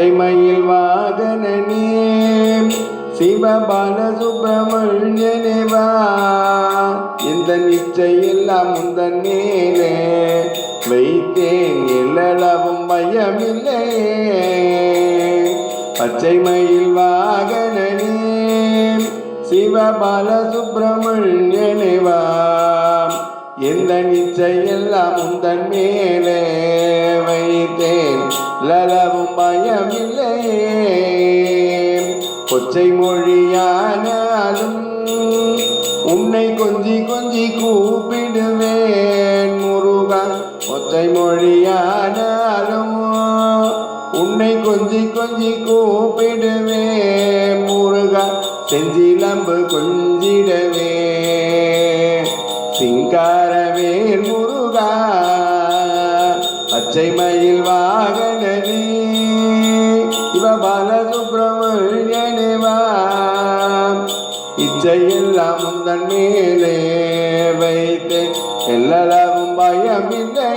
பச்சை மயில் வாகனனே சிவபால சுப்பிரமணியனேவா இந்த நிச்சயெல்லாம் எல்லாம் முந்தன் மேலே வைத்தேன் எல்லளவும் பயமில்லை. பச்சை மயில் வாகனனே சிவபால சுப்பிரமணியனேவா எந்த நிச்சயெல்லாம் உந்தன் மேலே வைத்தேன் லலவும் பயமில்லை கொச்சை மொழியானாலும் உன்னை கொஞ்சி கொஞ்சி கூப்பிடுவேன் முருகா. கொச்சை மொழியானாலும் உன்னை கொஞ்சி கொஞ்சி கூப்பிடுவேன் முருகா. செஞ்சிலம்பு கொஞ்சிடவே. சிங்காரவேல் முருகா. பச்சை மய இவ பாலசுப்ரமணியனேவா இச்சையெல்லாம் தன் மேலே வைத்து எல்லளவும் பயமில்லை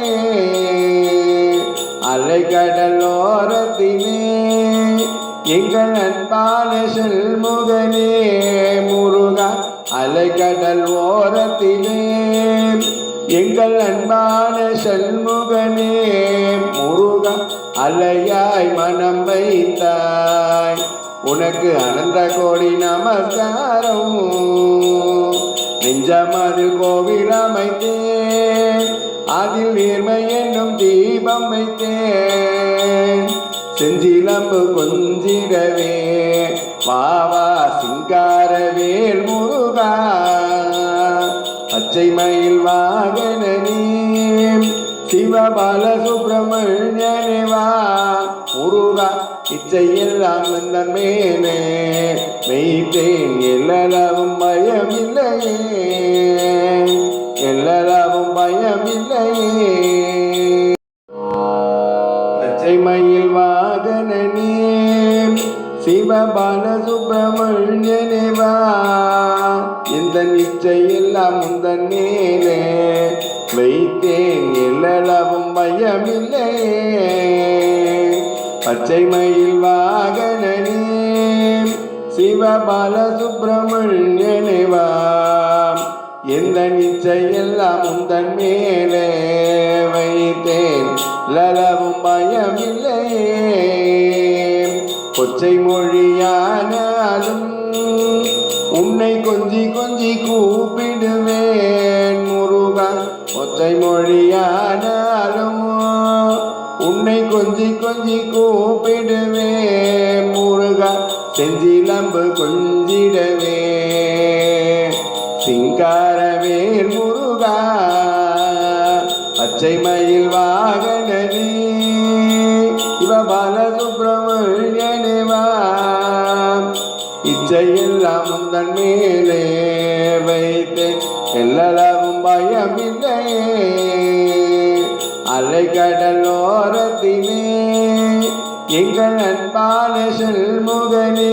அலைக்கடலோரத்தினே எங்கள் அன்பான செல்முகனே முருகா அலைக்கடல் ஓரத்திலே எங்கள் அன்பான செல்முகனே. அலையாய் மனம் வைத்தாய். உனக்கு அனந்த கோடி நமஸ்காரம் நெஞ்சமது கோவில் அமைத்தேன். அதில் நேர்மை என்னும் தீபம் வைத்தேன். செஞ்சிலம்பு கொஞ்சிடவே. வாவா சிங்காரவேல் முருகா பச்சை மயில் வாகனனே சிவபால சுப்பிரமணியனேவா முருகா இச்சையெல்லாம் இந்த மேலே. வைத்தேன் எல்லளவும் பயமில்லையே. எல்லளவும் பயமில்லையே. பச்சை மயில் வாகனே சிவபால சுப்பிரமணியனேவா இந்த நிச்சயெல்லாம் முந்தன் மேலே. வைத்தேன் உள்ளளவும் பயமில்லையே பச்சை மயில் வாகனனே சிவபால சுப்பிரமணியனேவா எந்த நிச்சயெல்லாம் உந்தன் மேலே வைத்தேன் லலவும் பயமில்லை. கொச்சை மொழியானாலும் உன்னை கொஞ்சி கொஞ்சி கூப்பிடுவேன் முருகா. கொச்சை மொழிய கொஞ்சி கொஞ்சி கூப்பிடுவே முருகா செஞ்சிலம்பு கொஞ்சிடவே. சிங்காரவேல் முருகா பச்சை மயில் வாகனனே இவ பால பாலசுப்ரமணியனேவா. இச்சையெல்லாம் முந்தன் மேலே வைத்தேன் எல்லளவும் பயமில்லையே. அலைக்கடலோரத்திலே எங்கள் அன்பான செல்முகனே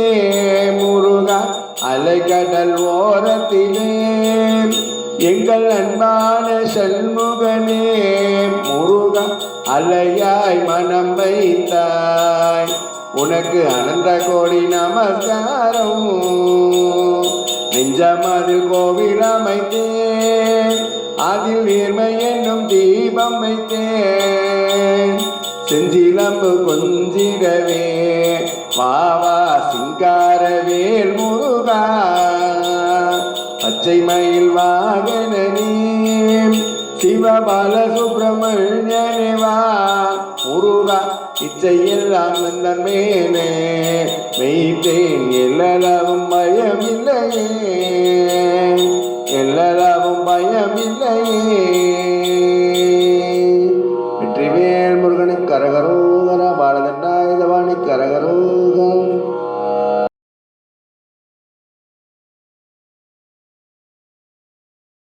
முருகா அலைகடல் ஓரத்திலே எங்கள் அன்பான செல்முகனே முருகா அலையாய் மனம் வைத்தாய். உனக்கு அனந்த கோடி நமஸ்காரம் நெஞ்சமது கோவில் அமைத்தேன். அதில் நேர்மை என்னும் தீபம் வைத்தேன். செஞ்சிலம்பு கொஞ்சிடவே வாவா சிங்காரவேல் முருகா பச்சை மயில் வாகனனே சிவபால சுப்பிரமணியனேவா முருகா இச்சையெல்லாம் இந்த மேலே வைத்தேன் எல்லாம் பயமில்லையே